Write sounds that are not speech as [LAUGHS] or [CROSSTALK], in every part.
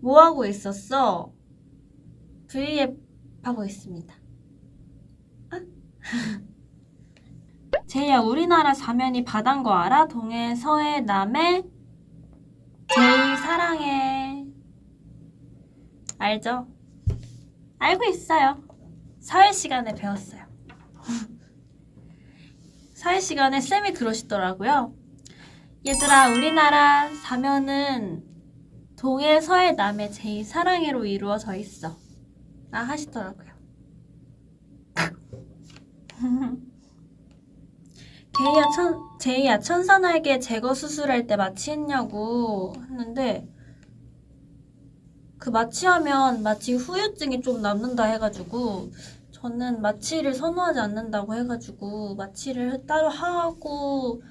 뭐 하고 있었어? V앱 하고 있습니다. 아? [LAUGHS] 제이야, 우리나라 사면이 바다인 거 알아? 동해, 서해, 남해. 제이 사랑해. 알죠? 알고 있어요. 사회 시간에 배웠어요. [LAUGHS] 사회 시간에 쌤이 그러시더라고요. 얘들아, 우리나라 사면은 동해, 서해, 남해, 제이 사랑해로 이루어져 있어. 나 하시더라고요. [LAUGHS] 제이야, 천, 제이야, 천사 날개 제거 수술할 때 마취했냐고 했는데, 그 마취하면 마취 후유증이 좀 남는다 해가지고, 저는 마취를 선호하지 않는다고 해가지고, 마취를 따로 하고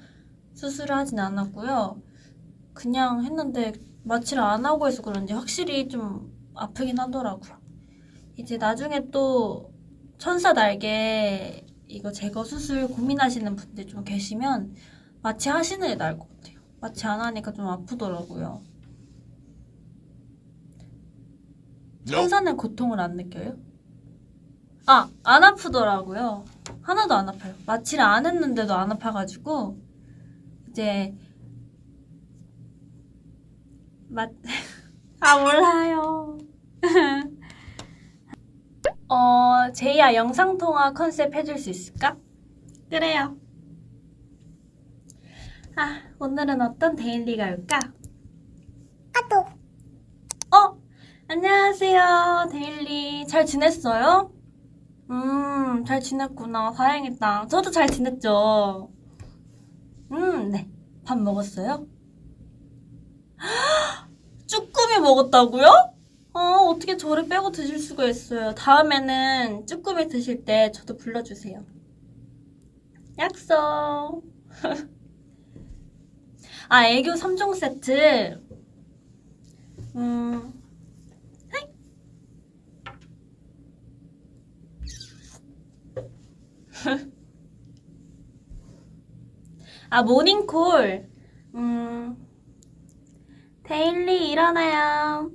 수술을 하진 않았고요. 그냥 했는데, 마취를 안 하고 해서 그런지 확실히 좀 아프긴 하더라고요. 이제 나중에 또 천사 날개 이거 제거 수술 고민하시는 분들 좀 계시면 마취 하시는 게 나을 것 같아요. 마취 안 하니까 좀 아프더라고요. 천사는 고통을 안 느껴요? 아, 안 아프더라고요. 하나도 안 아파요. 마취를 안 했는데도 안 아파가지고 이제 마... 아 몰라요. [LAUGHS] 어, 제이야 영상통화 컨셉 해줄 수 있을까? 그래요. 아, 오늘은 어떤 데일리가 올까? 까똑. 어, 안녕하세요, 데일리. 잘 지냈어요? 음, 잘 지냈구나. 다행이다. 저도 잘 지냈죠? 음, 네. 밥 먹었어요? 쭈꾸미 먹었다고요? 어, 어떻게 저를 빼고 드실 수가 있어요. 다음에는 쭈꾸미 드실 때 저도 불러주세요. 약속. [LAUGHS] 아, 애교 3종 세트. 음, 하이. [LAUGHS] 아, 모닝콜. 음, 데일리 일어나요.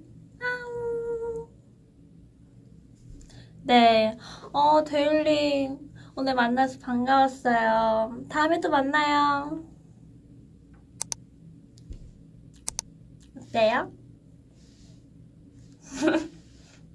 네. 어, 데일리. 오늘 만나서 반가웠어요. 다음에 또 만나요. 어때요?